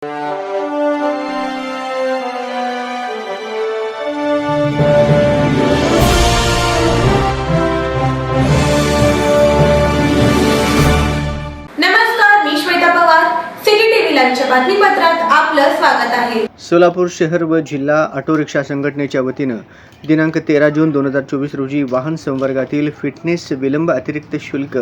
Música बातमीपत्रात आपलं स्वागत आहे. सोलापूर शहर व जिल्हा ऑटो रिक्षा संघटनेच्या वतीनं दिनांक तेरा जून दोन हजार चोवीस रोजी वाहन संवर्गातील फिटनेस विलंब अतिरिक्त शुल्क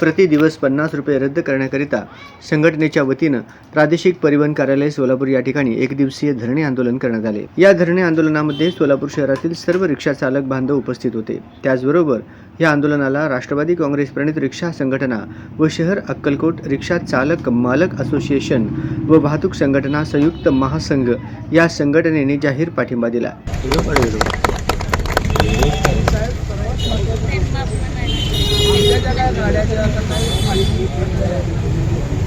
प्रति दिवस पन्नास रुपये रद्द करण्याकरिता संघटनेच्या वतीनं प्रादेशिक परिवहन कार्यालय सोलापूर या ठिकाणी एक दिवसीय धरणे आंदोलन करण्यात आले. या धरणे आंदोलनामध्ये सोलापूर शहरातील सर्व रिक्षा चालक बांधव उपस्थित होते. त्याचबरोबर या आंदोलनाला राष्ट्रवादी काँग्रेस प्रणित रिक्षा संघटना व शहर अक्कलकोट रिक्षा चालक मालक असोसिएशन व वाहतूक संघटना संयुक्त महासंघ या संघटनेने जाहीर पाठिंबा दिला. आमच्या ज्या काय गाड्या ज्या आता काही माहिती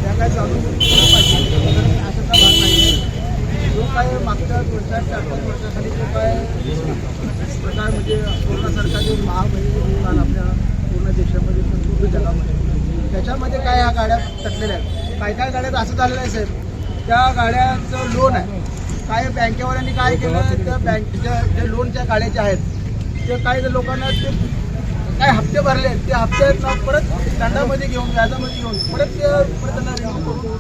त्या काय चालू काय मागच्या दोन चार पाच वर्षाखाली जो काय प्रकार म्हणजे कोरोनासारखा जो महामारी होऊन आला आपल्या पूर्ण देशामध्ये पूर्ण जगामध्ये त्याच्यामध्ये काय ह्या गाड्या तटलेल्या आहेत? काय काय गाड्यात असं झालेलं आहे साहेब. त्या गाड्यांचं लोन आहे. काय बँकेवाल्यांनी काय केलं? त्या बँकेच्या ज्या लोनच्या गाड्या ज्या आहेत ते काही लोकांना ते काय हप्ते भरले ते हप्ते परत दंडामध्ये घेऊन व्याजामध्ये घेऊन परत ते परत त्यांना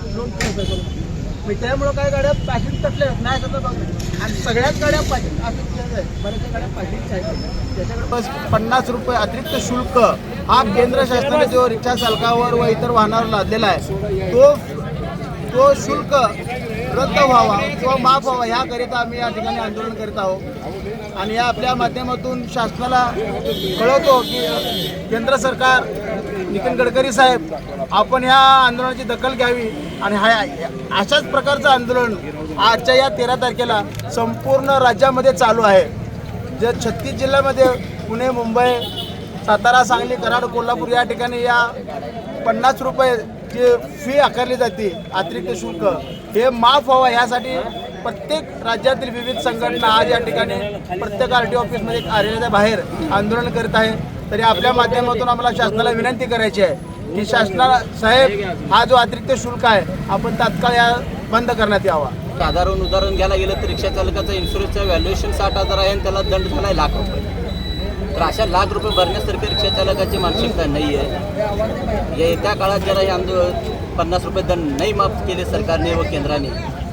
लोन करून मग त्यामुळं काय गाड्या पॅकिंग तटल्या नाही सध्या बघ. आणि सगळ्याच गाड्या पॅकिंग असं आहे बऱ्याचशा गाड्या पॅकिंग आहेत. त्याच्याकडे बस पन्नास रुपये अतिरिक्त शुल्क हा केंद्र शासनाने जो रिक्षा चालकावर व इतर वाहनावर लादलेला आहे तो तो शुल्क रद्द व्हावा किंवा माफ व्हावा ह्याकरिता आम्ही या ठिकाणी आंदोलन करीत आहोत. आणि या आपल्या माध्यमातून शासनाला कळवतो की केंद्र सरकार नितीन गडकरी साहेब आपण ह्या आंदोलनाची दखल घ्यावी आणि हा अशाच प्रकारचं आंदोलन आजच्या या तेरा तारखेला संपूर्ण राज्यामध्ये चालू आहे. जे छत्तीस जिल्ह्यामध्ये पुणे मुंबई सातारा सांगली कराड कोल्हापूर या ठिकाणी या पन्नास रुपये जी फी आकारली जाते अतिरिक्त शुल्क हे माफ व्हावं यासाठी प्रत्येक राज्यातील विविध संघटना आज या ठिकाणी प्रत्येक आर टी ऑफिसमध्ये कार्यालयाच्या बाहेर आंदोलन करीत आहे. तरी आपल्या माध्यमातून आम्हाला शासनाला विनंती करायची आहे की शासनाला साहेब हा जो अतिरिक्त शुल्क आहे आपण तात्काळ या बंद करण्यात यावा. साधारण उदाहरण घ्यायला गेलं तर रिक्षा चालकाचा इन्शुरन्सचं व्हॅल्युएशन साठ हजार आहे आणि त्याला दंड झाला आहे लाख रुपये. तर अशा लाख रुपये भरण्यासारखी रिक्षा चालकाची मानसिकता नाही आहे येत्या काळात जरा हे आंदोलन पन्नास रुपये दंड नाही माफ केले सरकारने व केंद्राने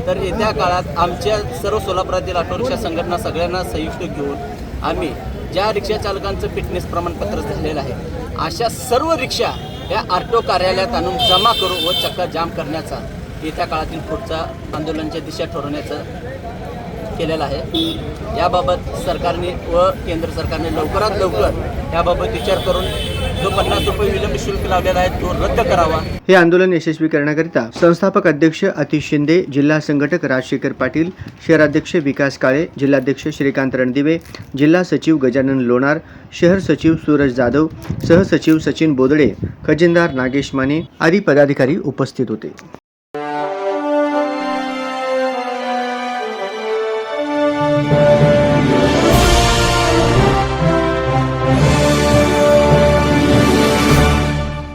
तर येत्या काळात आमच्या सर्व सोलापुरातील ऑटो रिक्षा संघटना सगळ्यांना संयुक्त घेऊन आम्ही ज्या रिक्षा चालकांचं फिटनेस प्रमाणपत्र झालेलं आहे अशा सर्व रिक्षा या आर टी ओ कार्यालयात आणून जमा करू व चक्का जाम करण्याचा येत्या काळातील पुढचा आंदोलनाच्या दिशा ठरवण्याचं केलेलं आहे. याबाबत सरकारने व केंद्र सरकारने लवकरात लवकर याबाबत विचार करून जो पन्नास रुपये विलंब शुल्क लावलेला आहे तो रद्द करावा. हे आंदोलन यशस्वी करण्याकरिता संस्थापक अध्यक्ष अतिश शिंदे जिल्हा संघटक राजशेखर पाटील शहराध्यक्ष विकास काळे जिल्हाध्यक्ष श्रीकांत रणदिवे जिल्हा सचिव गजानन लोणार शहर सचिव सूरज जाधव सहसचिव सचिन बोदडे खजिनदार नागेश माने आदी पदाधिकारी उपस्थित होते.